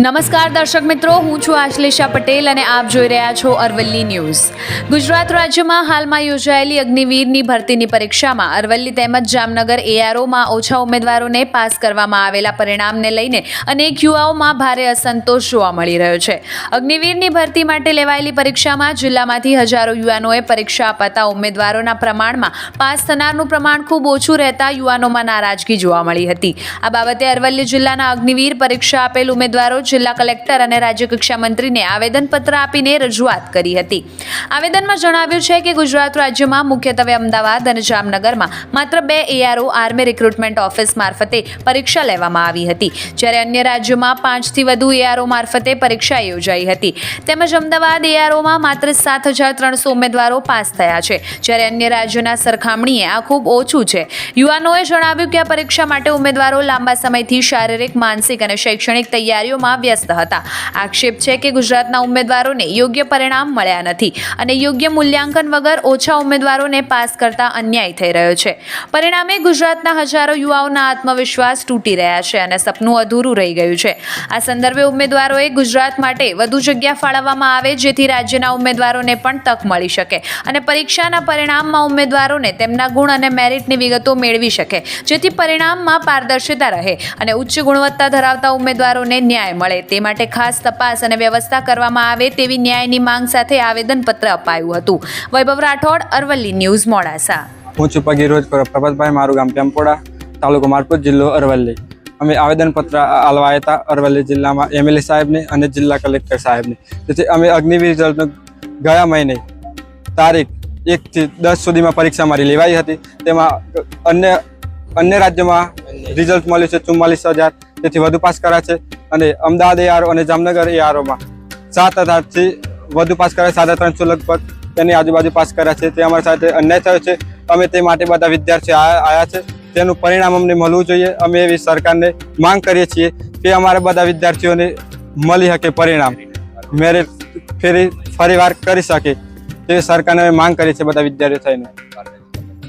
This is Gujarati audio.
નમસ્કાર દર્શક મિત્રો, હું છું આશ્લેષા પટેલ અને આપ જોઈ રહ્યા છો અરવલ્લી ન્યૂઝ. ગુજરાત રાજ્યમાં હાલમાં યોજાયેલી અગ્નિવીરની ભરતીની પરીક્ષામાં અરવલ્લી તેમજ જામનગર એઆરઓમાં ઓછા ઉમેદવારોને પાસ કરવામાં આવેલા પરિણામને લઈને અનેક યુવાઓમાં ભારે અસંતોષ જોવા મળી રહ્યો છે. અગ્નિવીરની ભરતી માટે લેવાયેલી પરીક્ષામાં જિલ્લામાંથી હજારો યુવાનોએ પરીક્ષા અપાતા ઉમેદવારોના પ્રમાણમાં પાસ થનારનું પ્રમાણ ખૂબ ઓછું રહેતા યુવાનોમાં નારાજગી જોવા મળી હતી. આ બાબતે અરવલ્લી જિલ્લાના અગ્નિવીર પરીક્ષા આપેલ ઉમેદવારો જિલ્લા કલેક્ટર અને રાજ્યકક્ષા મંત્રીને આવેદનપત્ર આપીને રજૂઆત કરી હતી. આવેદનમાં જણાવ્યું છે કે ગુજરાત રાજ્યમાં મુખ્યત્વે અમદાવાદ અને જામનગરમાં માત્ર બે એઆરઓ આર્મી રિક્રુટમેન્ટ ઓફિસ મારફતે પરીક્ષા લેવામાં આવી હતી, જ્યારે અન્ય રાજ્યોમાં પાંચથી વધુ એઆરઓ મારફતે પરીક્ષા યોજાઈ હતી. તેમજ અમદાવાદ એઆરઓમાં માત્ર સાત હજાર ત્રણસો ઉમેદવારો પાસ થયા છે, જ્યારે અન્ય રાજ્યોના સરખામણીએ આ ખૂબ ઓછું છે. યુવાનોએ જણાવ્યું કે આ પરીક્ષા માટે ઉમેદવારો લાંબા સમયથી શારીરિક, માનસિક અને શૈક્ષણિક તૈયારીઓમાં વ્યસ્ત હતા. આક્ષેપ છે કે ગુજરાતના ઉમેદવારોને યોગ્ય પરિણામ મળ્યા નથી અને યોગ્ય મૂલ્યાંકન વગર ઓછા ઉમેદવારોને પાસ કરતા અન્યાય થઈ રહ્યો છે. પરિણામે ગુજરાતના હજારો યુવાઓના આત્મવિશ્વાસ તૂટી રહ્યા છે અને સપનું અધૂરું રહી ગયું છે. આ સંદર્ભે ઉમેદવારોએ ગુજરાત માટે વધુ જગ્યા ફાળવવામાં આવે જેથી રાજ્યના ઉમેદવારોને પણ તક મળી શકે અને પરીક્ષાના પરિણામમાં ઉમેદવારોને તેમના ગુણ અને મેરિટની વિગતો મેળવી શકે, જેથી પરિણામમાં પારદર્શિતા રહે અને ઉચ્ચ ગુણવત્તા ધરાવતા ઉમેદવારોને ન્યાય મળે. તે માટે ખાસ તપાસ અને વ્યવસ્થા કરવામાં આવે તેવી ન્યાયની માંગ સાથે આવેદનપત્ર અપાયું હતું. વૈભવ રાઠોડ, અરવલ્લી ન્યૂઝ, મોડાસા. હું છું પગી રોજ પ્રભાતભાઈ. મારું ગામ ટેમ્પોડા, તાલુકો મારપુર, જિલ્લો અરવલ્લી. અમે આવેદનપત્ર આલવા હતા અરવલ્લી જિલ્લામાં એમએલએ સાહેબને અને જિલ્લા કલેક્ટર સાહેબને. તેથી અમે અગ્નિવીર રિઝલ્ટનો ગયા મહિને તારીખ એકથી દસ સુધીમાં પરીક્ષા મારી લેવાઈ હતી. તેમાં અન્ય અન્ય રાજ્યોમાં રિઝલ્ટ મળ્યું છે ચુમ્માલીસ હજાર. તેથી વધુ પાસ કર્યા છે અને અમદાવાદ એઆરઓ અને જામનગર એઆરઓમાં સાત હજારથી વધુ પાસ કર્યા, સાડા ત્રણસો લગભગ તેની આજુબાજુ પાસ કર્યા છે. તે અમારી સાથે અન્યાય થયો છે. અમે તે માટે બધા વિદ્યાર્થીઓ આયા છે. તેનું પરિણામ અમને મળવું જોઈએ. અમે એવી સરકારને માંગ કરીએ છીએ કે અમારા બધા વિદ્યાર્થીઓને મળી શકે પરિણામ. મેરિટ ફેરી, ફરીવાર કરી શકે. તે સરકારને અમે માંગ કરી છે બધા વિદ્યાર્થીઓ થઈને.